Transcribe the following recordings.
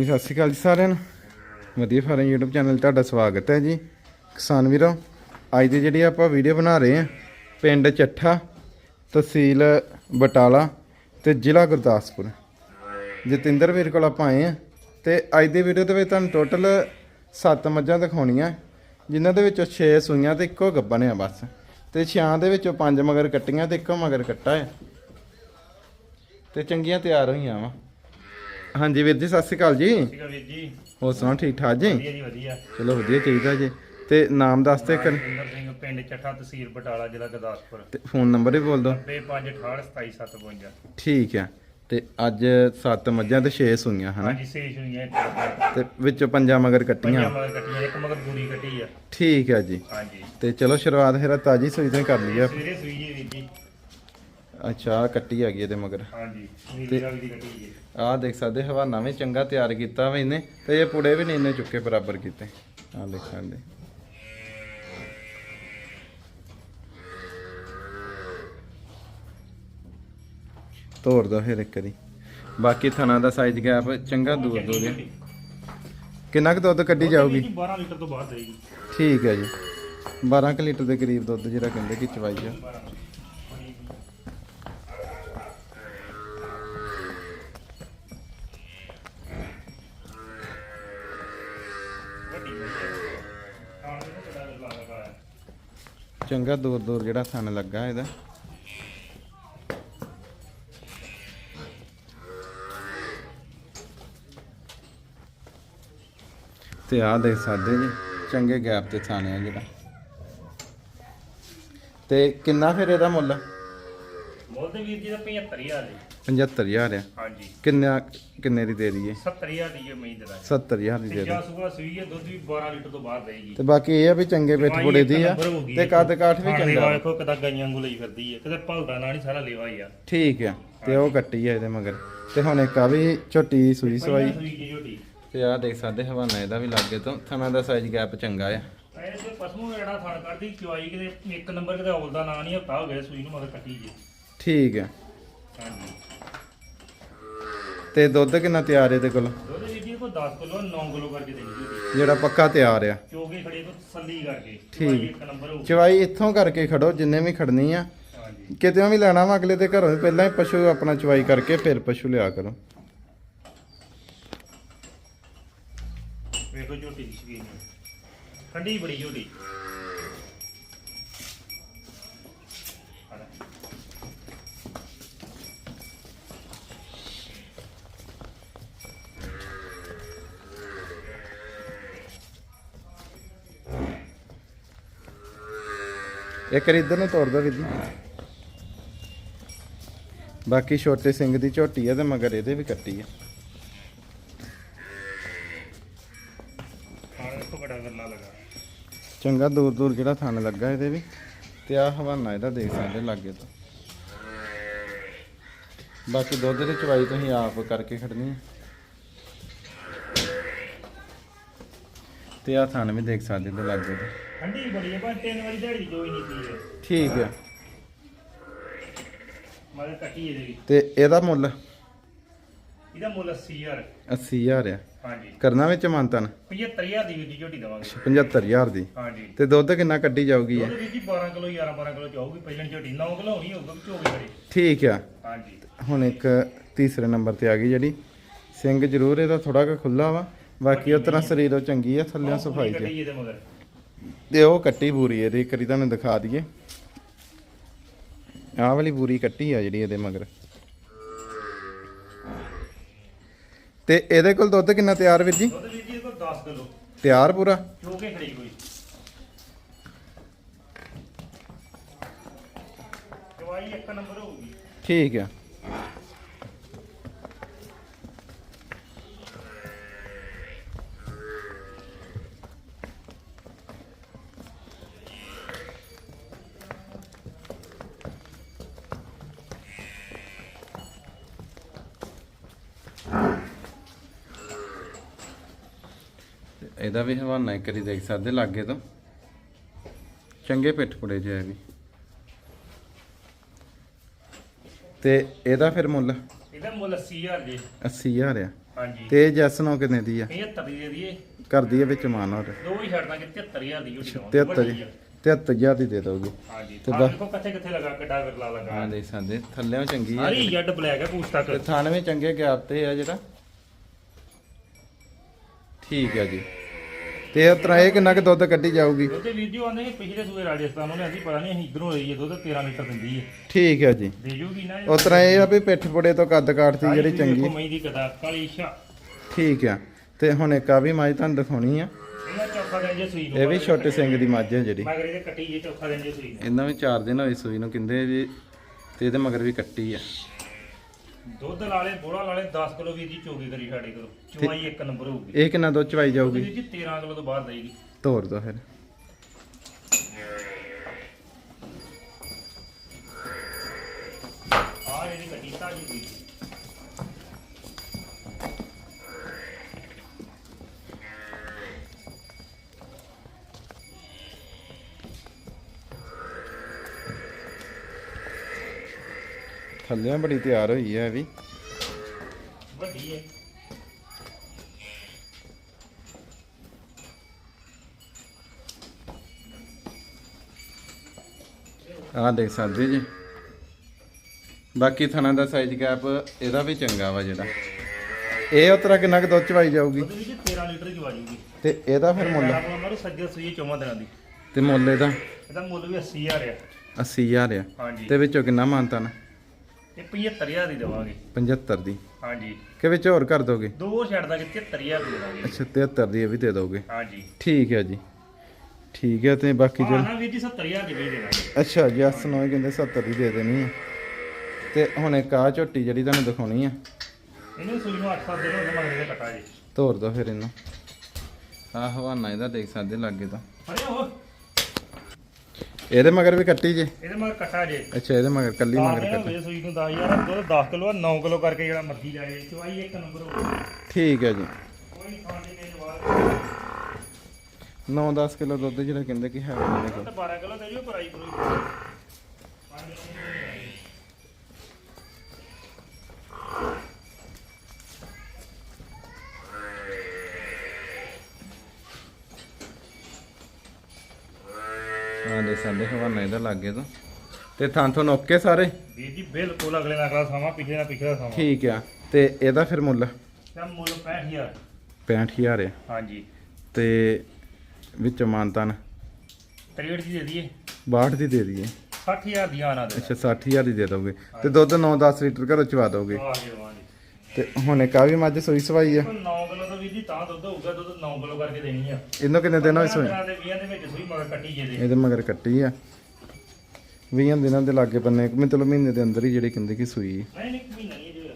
ਜੀ, ਸਤਿ ਸ਼੍ਰੀ ਅਕਾਲ ਜੀ ਸਾਰਿਆਂ ਨੂੰ। ਵਧੀਆ ਫਾਰਮ YouTube ਚੈਨਲ 'ਤੇ ਤੁਹਾਡਾ ਸਵਾਗਤ ਹੈ ਜੀ। ਕਿਸਾਨ ਵੀਰੋ, ਅੱਜ ਦੀ ਜਿਹੜੀ ਆਪਾਂ ਵੀਡੀਓ ਬਣਾ ਰਹੇ ਹਾਂ, ਪਿੰਡ ਚੱਠਾ, ਤਹਿਸੀਲ ਬਟਾਲਾ ਤੇ ਜ਼ਿਲ੍ਹਾ ਗੁਰਦਾਸਪੁਰ। ਜਤਿੰਦਰ ਵੀਰ ਕੋਲ ਆਪਾਂ ਆਏ ਆ ਤੇ ਅੱਜ ਦੀ ਵੀਡੀਓ ਦੇ ਵਿੱਚ ਤੁਹਾਨੂੰ ਟੋਟਲ 7 ਮੱਝਾਂ ਦਿਖਾਉਣੀਆਂ। ਜਿਨ੍ਹਾਂ ਦੇ ਵਿੱਚੋਂ 6 ਸੂਈਆਂ ਤੇ ਇੱਕੋ ਗੱਬਣ ਆ ਬਸ। ਤੇ ਛਿਆਂ ਦੇ ਵਿੱਚੋਂ ਪੰਜ ਮਗਰ ਕੱਟੀਆਂ ਤੇ ਇੱਕੋ ਮਗਰ ਕੱਟਾ ਹੈ ਤੇ ਚੰਗੀਆਂ ਤਿਆਰ ਹੋਈਆਂ ਵਾ। ਹਾਂਜੀ ਵੀਰ ਜੀ ਸਤਿ ਸ਼੍ਰੀ ਅਕਾਲ ਜੀ। ਠੀਕ ਆ ਵੀਰ ਜੀ। ਹੋਰ ਸੁਣਾਓ ਠੀਕ ਠਾਕ ਜੀ? ਵਧੀਆ ਜੀ ਵਧੀਆ। ਚਲੋ ਵਧੀਆ ਚਾਹੀਦਾ ਜੀ। ਤੇ ਨਾਮ ਦੱਸ ਤੇ ਕਰ ਸਿੰਘ ਪਿੰਡ ਚੱਠਾ ਤਹਿਸੀਲ ਬਟਾਲਾ ਜ਼ਿਲ੍ਹਾ ਗੁਰਦਾਸਪੁਰ। ਤੇ ਫੋਨ ਨੰਬਰ ਵੀ ਬੋਲ ਦਿਓ। 9568277752 ਠੀਕ ਆ ਤੇ ਅੱਜ 7 ਮੱਝਾਂ ਤੇ 6 ਸੂਈਆਂ ਹਨਾ? ਹਾਂਜੀ ਸੇਸ਼ ਹੋਈਆਂ ਇੱਥੇ ਤੇ ਵਿੱਚੋਂ ਪੰਜਾਂ ਮਗਰ ਕੱਟੀਆਂ। ਪੰਜਾਂ ਮਗਰ ਕੱਟੀਆਂ ਇੱਕ ਮਗਰ ਪੂਰੀ ਕੱਟੀ ਆ। ਠੀਕ ਆ ਜੀ। ਹਾਂਜੀ। ਤੇ ਚਲੋ ਸ਼ੁਰੂਆਤ ਫਿਰ ਤਾਜੀ ਸੂਈ ਤੋਂ ਹੀ ਕਰ ਲਈਏ। ਸਵੇਰੇ ਸੂਈ ਜੀ ਵੀਰ ਜੀ। ਅੱਛਾ ਆਹ ਕੱਟੀ ਹੈਗੀ ਇਹਦੇ ਮਗਰ। ਹਾਂਜੀ ਨੀਲੀ ਰੰਗ ਦੀ ਕੱਟੀ ਜੀ ਆਹ ਦੇਖ ਸਕਦੇ ਹਵਾਨਾ ਵੀ ਚੰਗਾ ਤਿਆਰ ਕੀਤਾ ਵਾ ਇਹਨੇ ਤੇ ਇਹ ਪੁੜੇ ਵੀ ਨਹੀਂ ਇਹਨੇ ਚੁੱਕੇ ਬਰਾਬਰ ਕੀਤੇ। ਆਹ ਦੇਖ ਸਕਦੇ। ਤੋੜ ਦੋ ਫਿਰ ਇੱਕ ਵਾਰੀ। ਬਾਕੀ ਥਣਾ ਦਾ ਸਾਈਜ਼ ਗੈਪ ਚੰਗਾ ਦੂਰ ਦੂਰ ਹੈ। ਕਿੰਨਾ ਕੁ ਦੁੱਧ ਕੱਢੀ ਜਾਊਗੀ? 12 ਲੀਟਰ ਤੋਂ ਬਾਅਦ ਦੇਗੀ ਠੀਕ ਹੈ ਜੀ। 12 ਕੁ ਲੀਟਰ ਦੇ ਕਰੀਬ ਦੁੱਧ ਜਿਹੜਾ ਕਹਿੰਦੇ ਕਿ ਚਵਾਈ ਆ। ਚੰਗਾ ਦੂਰ ਦੂਰ ਜਿਹੜਾ ਥਣ ਲੱਗਾ ਇਹਦਾ। ਤੇ ਆਹ ਦੇਖ ਸਕਦੇ ਜੀ, ਚੰਗੇ ਗੈਪ ਤੇ ਥਾਣੇ ਆ ਜਿਹੜਾ। ਤੇ ਕਿੰਨਾ ਫਿਰ ਇਹਦਾ ਮੁੱਲ? ਮੁੱਲ ਤੇ ਵੀਰ ਜੀ ਦਾ 75000 ਜੀ। 75000 ਆ। ਹਾਂਜੀ। ਕਿੰਨਾ ਕਿੰਨੇ ਦੀ ਦੇ ਦਈਏ? 70000 ਦੀ ਇਹ ਮਈ ਦੇ ਦਾ 70000 ਦੀ ਦੇ ਤੀਜਾ ਦੇ ਸੂਆ ਸੂਈ ਹੈ ਦੁੱਧ ਵੀ 12 ਲੀਟਰ ਤੋਂ ਬਾਅਦ ਦੇਗੀ। ਤੇ ਬਾਕੀ ਇਹ ਆ ਵੀ ਚੰਗੇ ਪਿੱਠ ਪੁੜੇ ਦੀ ਆ ਤੇ ਕੱਦ ਕਾਠ ਵੀ ਚੰਗਾ। ਦੇਖੋ ਕਿਦਾਂ ਗਾਈਆਂ ਵਾਂਗੂ ਲਈ ਫਿਰਦੀ ਹੈ ਕਿਤੇ ਭਲਦਾ ਨਾ ਨਹੀਂ ਸਾਰਾ ਲੇਵਾ ਹੀ ਆ। ਠੀਕ ਆ ਤੇ ਉਹ ਕੱਟੀ ਆ ਇਹਦੇ ਮਗਰ। ਤੇ ਹੁਣ ਇੱਕ ਆ ਵੀ ਝੋਟੀ ਸੂਈ ਸਵਾਈ। ਤੇ ਆਹ ਦੇਖ ਸਕਦੇ ਹਵਾਨਾ ਇਹਦਾ ਵੀ ਲੱਗੇ ਤੋਂ। ਥਣਾ ਦਾ ਸਾਈਜ਼ ਗੈਪ ਚੰਗਾ ਆ। ਇਹ ਤੇ ਪਸ਼ੂ ਜਿਹੜਾ ਥਣ ਕਰਦੀ ਚੁਆਈ ਕਿਤੇ ਇੱਕ ਨੰਬਰ ਕਿਤੇ ਔਲ ਦਾ ਨਾਂ ਨਹੀਂ ਹਫਤਾ ਹੋ ਗਿਆ ਸੂਈ ਨੂੰ ਮਗਰ ਕੱਟੀ ਜੀ। ਠੀਕ ਆ। ਹਾਂਜੀ। ਤੇ ਦੁੱਧ ਕਿੰਨਾ ਤਿਆਰ ਇਹਦੇ ਕੋਲ? ਦੁੱਧ ਵੀਰ ਜੀ ਕੋਈ 10 ਕਿਲੋ 9 ਕਿਲੋ ਕਰਕੇ ਦੇਣੀ ਝੋਟੀ ਜਿਹੜਾ ਪੱਕਾ ਤਿਆਰ ਆ। ਚੋਗੇ ਖੜੇ ਤੋਂ ਤਸੱਲੀ ਕਰਕੇ। ਠੀਕ। ਚੁਆਈ ਇੱਕ ਨੰਬਰ ਹੋ ਚਵਾਈ ਇੱਥੋਂ ਕਰਕੇ ਖੜੋ ਜਿੰਨੇ ਵੀ ਖੜਨੀ ਆ। ਹਾਂਜੀ। ਕਿਤੇ ਵੀ ਲੈਣਾ ਵਾ ਅਗਲੇ ਦੇ ਘਰੋਂ। ਪਹਿਲਾਂ ਹੀ ਪਸ਼ੂ ਆਪਣਾ ਚਵਾਈ ਕਰਕੇ ਫਿਰ ਪਸ਼ੂ ਲਿਆ ਕਰੋ। ਵੇਖੋ ਝੋਟੀ ਦੀ ਸ਼ਕੀਨ ਠੰਡੀ ਬੜੀ ਝੋਟੀ। ਇੱਕ ਵਾਰੀ ਇੱਧਰ ਨੂੰ ਤੋੜ ਦੋ ਵੀਰ ਜੀ। ਬਾਕੀ ਛੋਟੇ ਸਿੰਘ ਦੀ ਝੋਟੀ ਆ ਤੇ ਮਗਰ ਇਹਦੇ ਵੀ ਕੱਟੀ ਆ। ਚੰਗਾ ਦੂਰ ਦੂਰ ਜਿਹੜਾ ਥਣ ਲੱਗਾ ਇਹਦੇ ਵੀ। ਤੇ ਆ ਹਵਾਨਾ ਇਹਦਾ ਦੇਖ ਸਕਦੇ ਲਾਗੇ ਤੋਂ। ਬਾਕੀ ਦੁੱਧ ਦੀ ਚਵਾਈ ਤੁਸੀਂ ਆਪ ਕਰਕੇ ਖੜਨੀ ਹੈ ਤੇ ਆ ਥਣ ਵੀ ਦੇਖ ਸਕਦੇ ਤੇ ਲਾਗੇ ਤੋਂ। ਠੰਡੀ ਬੜੀ ਹੈ ਪਰ ਤਿੰਨ ਵਾਰੀ ਦਿਹਾੜੀ ਜੋ ਹੀ ਨਹੀਂ ਪੀ ਹੈ। ਠੀਕ ਹੈ। ਮਗਰ ਕੱਟੀ ਇਹਦੇ ਵੀ ਤੇ ਇਹਦਾ ਮੁੱਲ? ਇਹਦਾ ਮੁੱਲ 80000 80000 ਆ। ਹਾਂਜੀ। ਕਰਨਾ ਵਿੱਚ ਮੰਤਨ 75000 ਦੀ ਵੀਰ ਝੋਟੀ ਦਵਾਂਗੇ। 75000 ਦੀ। ਹਾਂਜੀ। ਤੇ ਦੁੱਧ ਕਿੰਨਾ ਕੱਢੀ ਜਾਊਗੀ ਇਹ? ਜੀ 12 ਕਿਲੋ 11 12 ਕਿਲੋ ਚਾਹੂਗੀ ਪਹਿਲਾਂ ਝੋਟੀ 9 ਕਿਲੋ ਹੋਣੀ ਹੋਊਗਾ ਵੀ ਝੋਗੀ ਖੜੇ ਠੀਕ ਆ। ਹਾਂਜੀ। ਹੁਣ ਇੱਕ ਤੀਸਰੇ ਨੰਬਰ ਤੇ ਆ ਗਈ ਜਿਹੜੀ। ਸਿੰਘ ਜ਼ਰੂਰ ਇਹਦਾ ਥੋੜਾ ਜਿਹਾ ਖੁੱਲਾ ਵਾ। ਬਾਕੀ ਉਹ ਤਰ੍ਹਾਂ ਸਰੀਰ ਚੰਗੀ ਆ ਥੱਲੇ ਸਫ਼ਾਈ ਕੱਟੀ ਤੇ ਇਹਦੇ ਮਗਰ। ਤੇ ਉਹ ਕੱਟੀ ਬੂਰੀ ਇਹਦੀ ਇੱਕ ਵਾਰੀ ਤੁਹਾਨੂੰ ਦਿਖਾ ਦਈਏ। ਆਹ ਵਾਲੀ ਬੂਰੀ ਕੱਟੀ ਆ ਜਿਹੜੀ ਇਹਦੇ ਮਗਰ। ਤੇ ਇਹਦੇ ਕੋਲ ਦੁੱਧ ਕਿੰਨਾ ਤਿਆਰ ਵੀਰ ਜੀ? ਦੁੱਧ ਵੀਰ ਜੀ ਇਹਦੇ ਕੋਲ 10 ਕਿਲੋ। ਤਿਆਰ ਪੂਰਾ? ਚੋਗੇ ਖੜੀ ਕੋਈ ਦਵਾਈ ਇੱਕ ਨੰਬਰ ਹੋਊਗੀ। ਠੀਕ ਆ। ਇਹਦਾ ਵੀ ਹਵਾਨਾ ਇੱਕ ਵਾਰੀ ਦੇਖ ਸਕਦੇ ਲਾਗੇ ਤੋਂ। ਚੰਗੇ ਪਿੱਠ ਪੁੜੇ ਜੇ ਵੀ। ਤੇ ਇਹਦਾ ਫਿਰ ਮੁੱਲ? ਇਹਦਾ ਮੁੱਲ 80000 ਜੀ। 80000 ਆ। ਹਾਂਜੀ। ਤੇ ਇਹ ਜੈਸ ਨੋ ਕਿੰਨੇ ਦੀ ਆ? 75 ਦੀ ਦੇ ਦਈਏ। ਕਰਦੀ ਆ ਵਿੱਚ ਮਾਨ ਹੋਰ ਦੋ ਹੀ ਛੱਡ ਦਾਂਗੇ 73000 ਦੀ ਦਵਾਂਗੇ 73 ਵੱਡੀ ਜੀ ਆ। 73000 ਦੀ ਦੇ ਦੋਗੇ ਹਾਂਜੀ। ਤੇ ਦੇਖੋ ਕਿੱਥੇ ਕਿੱਥੇ ਲਗਾ ਕਿੱਡਾ ਵਿਰਲਾ ਲਗਾ। ਹਾਂ ਦੇਖ ਸਕਦੇ। ਥੱਲੇੋਂ ਚੰਗੀ ਆ। ਸਾਰੀ ਜੱਡ ਬਲੈਕ ਹੈ ਪੂਛ ਤੱਕ। ਤੇ ਥਣ ਵੀ ਚੰਗੇ ਗੈਪ ਤੇ ਆ ਜਿਹੜਾ। ਠੀਕ ਆ ਜੀ। ਤੇ ਇਸ ਤਰ੍ਹਾਂ ਇਹ ਕਿੰਨਾ ਕੁ ਦੁੱਧ ਕੱਢੀ ਜਾਊਗੀ? ਉਹਦੇ ਵੀਡੀਓ ਆਂਦੇ ਸੀ ਪਿਛਲੇ ਸੂਏ ਰਾਜਸਥਾਨ ਉਹਨੇ ਅਸੀਂ ਪਤਾ ਨਹੀਂ ਅਸੀਂ ਇਧਰੋਂ ਲਈਏ ਦੁੱਧ 13 ਲੀਟਰ ਦਿੰਦੀ ਹੈ। ਠੀਕ ਆ ਜੀ। ਦੇ ਜੂਗੀ ਨਾ ਉਸ ਤਰ੍ਹਾਂ ਇਹ ਆ ਵੀ ਪਿੱਠ ਪੁੜੇ ਤੋਂ ਕੱਦ ਕਾਟਦੀ ਜਿਹੜੀ ਚੰਗੀ। ਮਈ ਦੀ ਕਦਾ ਕਾਲੀ ਸ਼ਾ। ਠੀਕ ਆ। ਤੇ ਹੁਣ ਇੱਕ ਆ ਵੀ ਮੱਝ ਤੁਹਾਨੂੰ ਦਿਖਾਉਣੀ ਆ। ਇਹ ਵੀ ਛੋਟੇ ਸਿੰਘ ਦੀ ਮੱਝ ਹੈ ਜਿਹੜੀ। ਮਗਰ ਇਹਦੇ ਕੱਟੀ ਜੇ ਚੌਥਾ ਦਿਨ ਜੇ ਸੂਈ ਇਹਨਾਂ ਵੀ 4 ਦਿਨ ਹੋਏ ਸੂਈ ਨੂੰ ਕਹਿੰਦੇ ਵੀ ਤੇ ਇਹਦੇ ਮਗਰ ਵੀ ਕੱਟੀ ਆ। ਦੁੱਧ ਲਾਲੇ ਬੋੜਾ ਲਾਲੇ 10 ਕਿਲੋ ਵੀਰ ਜੀ ਚੋਗੀ ਕਰੀ ਸਾਡੇ ਕਰੋ ਚੁਆਈ ਇੱਕ ਨੰਬਰ ਹੋਊਗੀ। ਇਹ ਕਿੰਨਾ ਦੁੱਧ ਚਵਾਈ ਜਾਊਗੀ? ਵੀਰ ਜੀ 13 ਕਿਲੋ ਤੋਂ ਬਾਹਰ ਦੇਗੀ ਤੋਰ ਦੋ ਫਿਰ। ਆ ਇਹਦੀ ਕੱਟੀ ਤਾਜੀ ਹੋਈ। ਥੱਲੇ ਬੜੀ ਤਿਆਰ ਹੋਈ ਹੈ ਵੀ। ਵੱਡੀ ਹੈ ਆਹ ਦੇਖ ਸਕਦੇ ਜੀ। ਬਾਕੀ ਥਣਾ ਦਾ ਸਾਈਜ਼ ਗੈਪ ਇਹਦਾ ਵੀ ਚੰਗਾ ਵਾ ਜਿਹੜਾ। ਇਹ ਉਤਰਾ ਕਿੰਨਾ ਕੁ ਦੁੱਧ ਚਵਾਈ ਜਾਊਗੀ? ਉਹਦੇ ਵਿੱਚ 13 ਲੀਟਰ ਤੇ ਇਹਦਾ ਫਿਰ ਮੁੱਲ? ਸੱਜੇ ਸੂਈ ਦਿਨਾਂ ਦੀ। ਤੇ ਮੁੱਲ ਇਹਦਾ? ਇਹਦਾ ਮੁੱਲ ਵੀ 80000 ਆ। 80000 ਆ। ਹਾਂਜੀ। ਤੇ ਵਿੱਚੋਂ ਕਿੰਨਾ ਮਾਨਤਾ ਨਾ? ਇਹ 75000 ਦੀ ਦੇਵਾਂਗੇ। 75 ਦੀ? ਹਾਂਜੀ। ਕਿ ਵਿੱਚ ਹੋਰ ਕਰ ਦੋਗੇ? ਦੋ ਛੱਡ ਦਾਂਗੇ 73000 ਦੀ ਦੇਵਾਂਗੇ। ਅੱਛਾ 73 ਦੀ ਇਹ ਵੀ ਦੇ ਦੋਗੇ? ਹਾਂਜੀ। ਠੀਕ ਹੈ ਜੀ। ਠੀਕ ਹੈ ਤੇ ਬਾਕੀ ਹਾਂ ਨਾ ਵੀਰ ਜੀ 70000 ਦੀ ਵੀ ਦੇਵਾਂਗੇ। ਅੱਛਾ ਜਸ ਨੋ ਕਹਿੰਦੇ 70 ਦੀ ਦੇ ਦੇਣੀ ਆ। ਤੇ ਹੁਣ ਇੱਕ ਆ ਝੋਟੀ ਜਿਹੜੀ ਤੁਹਾਨੂੰ ਦਿਖਾਉਣੀ ਆ। ਇਹਨੂੰ ਸੂਈ ਨੂੰ 8-7 ਦਿਨ ਹੋ ਗਏ ਮਗਰ ਦੇ ਕਟਾ ਜੀ। ਤੋਰ ਦੋ ਫਿਰ ਇਹਨੂੰ। ਆ ਹਵਾਨਾ ਇਹਦਾ ਦੇਖ ਸਕਦੇ ਲੱਗੇ ਤਾਂ। ਅਰੇ ਉਹ ਇਹਦੇ ਮਗਰ ਵੀ ਕੱਟੀ ਜੇ? ਇਹਦੇ ਮਗਰ ਕਟਾ ਜੇ। ਅੱਛਾ ਇਹਦੇ ਮਗਰ ਕੱਲੀ ਮਗਰ ਕੱਟੀ। ਵੇ ਸੂਈ ਨੂੰ 10000 ਦੁੱਧ 10 ਕਿਲੋ 9 ਕਿਲੋ ਕਰਕੇ ਜਿਹੜਾ ਮਰਜ਼ੀ ਜਾਏ। ਚਵਾਈ ਇੱਕ ਨੰਬਰ ਹੋ ਠੀਕ ਹੈ ਜੀ। ਕੋਈ ਖਾਂਦੇ ਨੇ ਜਵਾਬ 9-10 ਕਿਲੋ ਦੁੱਧ ਜਿਹੜਾ ਕਹਿੰਦੇ ਕਿ ਹੈ ਇਹਦੇ ਕੋਲ। ਤਾਂ 12 ਕਿਲੋ ਦੇ ਜਿਓ ਪਰਾਈ ਪਰੂਈ ਪੰਜ ਕਿਲੋ ਦੀ ਆਈ। ਹਾਂ ਦੇ ਸਾਡੇ ਹਵਾਨਾ ਇਹਦਾ ਲੱਗੇ ਤੋਂ। ਤੇ ਥਾਂ ਤੋਂ ਓਕੇ ਸਾਰੇ? ਵੀਰ ਜੀ ਬਿਲਕੁਲ ਅਗਲੇ ਨਾਲ ਅਗਲਾ ਸਮਾਂ ਪਿਛਲੇ ਨਾਲ ਪਿਛਲਾ ਸਮਾਂ। ਠੀਕ ਆ। ਤੇ ਇਹਦਾ ਫਿਰ ਮੁੱਲ? ਤਾਂ ਮੁੱਲ 65000 65000 ਆ ਹਾਂਜੀ। ਤੇ ਵਿੱਚ ਮਾਨਤਨ? 63 ਦੀ ਦੇ ਦਈਏ। 62 ਦੀ ਦੇ ਦਈਏ। 60000 ਦੀ ਆਣਾ ਦੇ ਅੱਛਾ 60000 ਦੀ ਦੇ ਦੋਗੇ। ਤੇ ਦੁੱਧ 9-10 ਲੀਟਰ ਘਰੋਂ ਚਵਾ ਦੋਗੇ। ਆ ਗਏ ਵਾਂ ਜੀ ਤੇ ਹੁਣ ਇੱਕ ਆ ਵੀ ਮੱਝ ਸੋਈ ਸਵਾਈ ਆ? 9 ਕਿਲੋ ਤਾਂ ਵੀਰ ਜੀ ਤਾਂ ਦੁੱਧ ਹੋਊਗਾ ਦੁੱਧ 9 ਕਿਲੋ ਕਰਕੇ ਦੇਣੀ ਆ। ਇਹਨੂੰ ਕਿੰਨੇ ਦਿਨ ਹੋਏ? ਸੋਈ ਦਿਨਾਂ ਦੇ 20 ਦੇ ਵਿੱਚ ਸੂਈ ਮਗਰ ਕੱਟੀ ਜੇ ਦੇ। ਇਹਦੇ ਮਗਰ ਕੱਟੀ ਆ। 20 ਦਿਨਾਂ ਦੇ ਲਾਗੇ ਬੰਨੇ ਮਤਲਬ ਮਹੀਨੇ ਦੇ ਅੰਦਰ ਹੀ ਜਿਹੜੇ ਕਹਿੰਦੇ ਕਿ ਸੂਈ ਨਹੀਂ ਨਹੀਂ ਮਹੀਨਾ ਨਹੀਂ ਜਿਹੜਾ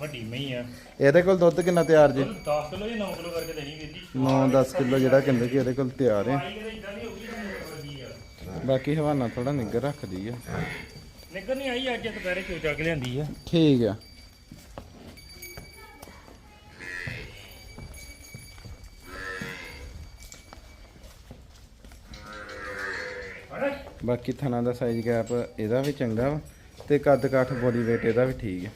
ਵੱਡੀ ਮਈ ਆ। ਇਹਦੇ ਕੋਲ ਦੁੱਧ ਕਿੰਨਾ ਤਿਆਰ ਜੇ? ਦੁੱਧ 10 ਕਿਲੋ ਜਾਂ 9 ਕਿਲੋ ਕਰਕੇ ਦੇਣੀ ਵੀਰ ਜੀ। 9-10 ਕਿਲੋ ਜਿਹੜਾ ਕਹਿੰਦੇ ਕਿ ਇਹਦੇ ਕੋਲ ਤਿਆਰ ਆ ਆਈ ਕਿਤੇ ਇਦਾਂ ਦੀ ਹੋਊਗੀ ਤਾਂ ਮੁੱਲ ਵੱਡੀ ਆ ਬਾਕੀ ਹਵਾਨਾ ਥੋੜਾ ਨਿੱਗਰ ਰੱਖਦੀ ਆ। ਨਿਕਲ ਨਹੀਂ ਆਈ ਅੱਜ ਦੁਪਹਿਰੇ ਚੋ ਚੱਕ ਲਿਆਂਦੀ ਆ। ਠੀਕ ਆ। ਬਾਕੀ ਥਣਾ ਦਾ ਸਾਈਜ਼ ਗੈਪ ਇਹਦਾ ਵੀ ਚੰਗਾ ਵਾ ਤੇ ਕੱਦ ਕਾਠ ਬੋਡੀ weight ਇਹਦਾ ਵੀ ਠੀਕ ਹੈ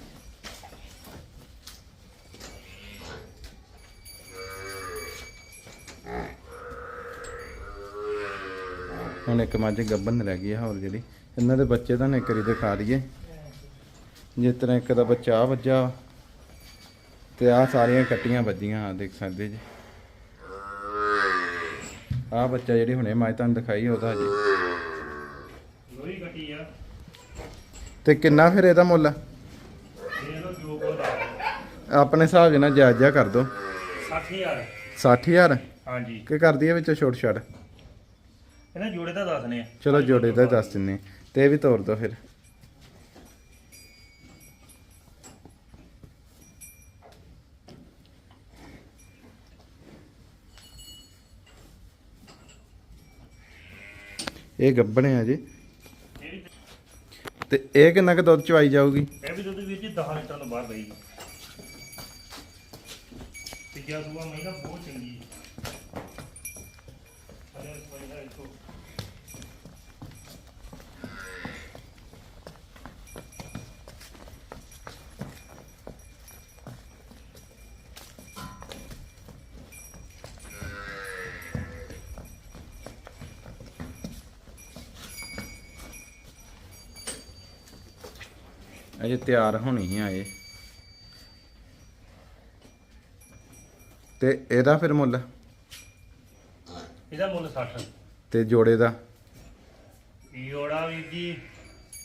ਹੁਣ ਇੱਕ ਮੱਝ ਗੱਬਨ ਰਹਿ ਗਈ ਹੈ ਹੋਰ ਜਿਹੜੀ। ਇਹਨਾਂ ਦੇ ਬੱਚੇ ਤਾਂ ਇੱਕ ਵਾਰੀ ਦਿਖਾ ਦਈਏ। ਜਿਸ ਤਰ੍ਹਾਂ ਇੱਕ ਦਾ ਬੱਚਾ ਆ ਵੱਜਾ। ਤੇ ਆ ਸਾਰੀਆਂ ਕੱਟੀਆਂ ਵੱਜੀਆਂ ਆ ਦੇਖ ਸਕਦੇ ਜੀ। ਆ ਬੱਚਾ ਜਿਹੜੀ ਹੁਣੇ ਮੱਝ ਤੁਹਾਨੂੰ ਦਿਖਾਈ ਉਹਦਾ ਜੀ। ਲੋਹੀ ਕੱਟੀ ਆ। ਤੇ ਕਿੰਨਾ ਫਿਰ ਇਹਦਾ ਮੁੱਲ? ਆਪਣੇ ਹਿਸਾਬ ਨਾਲ ਜਾਇਜ਼ ਕਰ ਦੋ 60000 60000 ਹਾਂਜੀ। ਕਿ ਕਰਦੀ ਹੈ ਵਿੱਚੋਂ ਛੋਟ ਛੜ ਇਹਨਾਂ ਜੋੜੇ ਦਾ ਦੱਸਨੇ ਆ। ਚਲੋ ਜੋੜੇ ਦਾ ਦੱਸ ਦਿੰਨੇ ਤੇ ਇਹ ਵੀ ਤੋਰ ਦੋ ਫਿਰ। ਇਹ ਗੱਬਣੇ ਆ ਜੀ। ਤੇ ਇਹ ਕਿੰਨਾ ਕੁ ਦੁੱਧ ਚਵਾਈ ਜਾਊਗੀ? ਇਹ ਵੀ ਦੁੱਧ ਵੀਰ ਜੀ 10 ਲੀਟਰ ਤੋਂ ਬਾਹਰ ਦੇਈ ਤੀਜਾ ਸੂਆ ਮਹੀਨਾ ਬਹੁਤ ਚੰਗੀ। ਹੈ ਅਰੇ ਸੋਈਦਾ ਇਸੋ ਅਜੇ ਤਿਆਰ ਹੋਣੀ ਹੀ ਆਏ। ਤੇ ਇਹਦਾ ਫਿਰ ਮੁੱਲ? ਇਹਦਾ ਮੁੱਲ 60 ਤੇ ਜੋੜੇ ਦਾ? ਜੋੜਾ ਵੀ ਜੀ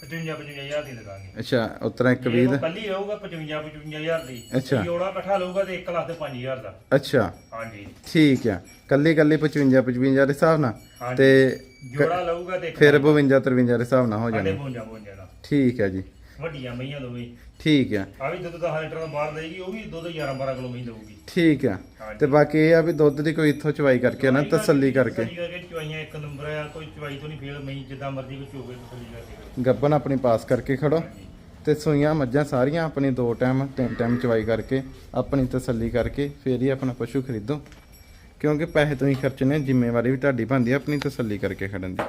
55 55000 ਦੀ ਲਗਾਂਗੇ ਅੱਛਾ ਉਤਰਾ ਇੱਕ ਵੀਹ ਦਾ? ਕੱਲੀ ਹੋਊਗਾ 55 55000 ਦੀ। ਅੱਛਾ। ਜੋੜਾ ਇਕੱਠਾ ਲਊਗਾ ਤੇ 1 ਲੱਖ ਤੇ 5000 ਦਾ। ਅੱਛਾ। ਹਾਂਜੀ। ਠੀਕ ਆ। ਕੱਲੀ ਕੱਲੀ 55 55 ਦੇ ਹਿਸਾਬ ਨਾਲ? ਹਾਂਜੀ। ਤੇ ਜੋੜਾ ਲਊਗਾ ਤੇ ਫਿਰ 52 53 ਦੇ ਹਿਸਾਬ ਨਾਲ ਹੋ ਸਾਡੇ ਜਾਣਾ। 52 52 ਦਾ। ਠੀਕ ਹੈ ਜੀ। ਵੱਡੀਆਂ ਮਈਆਂ ਦੋਵੇਂ। ਠੀਕ ਆ ਆ ਵੀ ਦੁੱਧ 10 ਲੀਟਰ ਦਾ ਬਾਹਰ ਦੇਗੀ ਉਹ ਵੀ ਦੁੱਧ 11 12 ਕਿਲੋ ਮਹੀਂ ਦਊਗੀ। ਠੀਕ ਆ। ਤੇ ਬਾਕੀ ਇਹ ਆ ਵੀ ਦੁੱਧ ਦੀ ਕੋਈ ਇੱਥੋਂ ਚਵਾਈ ਕਰਕੇ ਨਾ ਤਸੱਲੀ ਕਰਕੇ। ਤਸੱਲੀ ਕਰਕੇ ਚਵਾਈਆਂ ਇੱਕ ਨੰਬਰ ਆ ਕੋਈ ਚਵਾਈ ਤੋਂ ਨਹੀਂ ਫੇਲ ਮਹੀਂ ਜਿੱਦਾਂ ਮਰਜ਼ੀ ਕੋਈ ਚੋਵੇ ਤਸੱਲੀ ਕਰਕੇ। ਗੱਬਨ ਆਪਣੀ ਪਾਸ ਕਰਕੇ ਖੜੋ। ਤੇ ਸੂਈਆਂ ਮੱਝਾਂ ਸਾਰੀਆਂ ਆਪਣੀ ਦੋ ਟਾਈਮ ਤਿੰਨ ਟਾਈਮ ਚਵਾਈ ਕਰਕੇ ਆਪਣੀ ਤਸੱਲੀ ਕਰਕੇ ਫੇਰ ਹੀ ਆਪਣਾ ਪਸ਼ੂ ਖਰੀਦੋ। ਕਿਉਂਕਿ ਪੈਸੇ ਤੁਸੀਂ ਖਰਚਣੇ ਜ਼ਿੰਮੇਵਾਰੀ ਵੀ ਤੁਹਾਡੀ ਬਣਦੀ ਹੈ ਆਪਣੀ ਤਸੱਲੀ ਕਰਕੇ ਖੜਨ ਦੀ।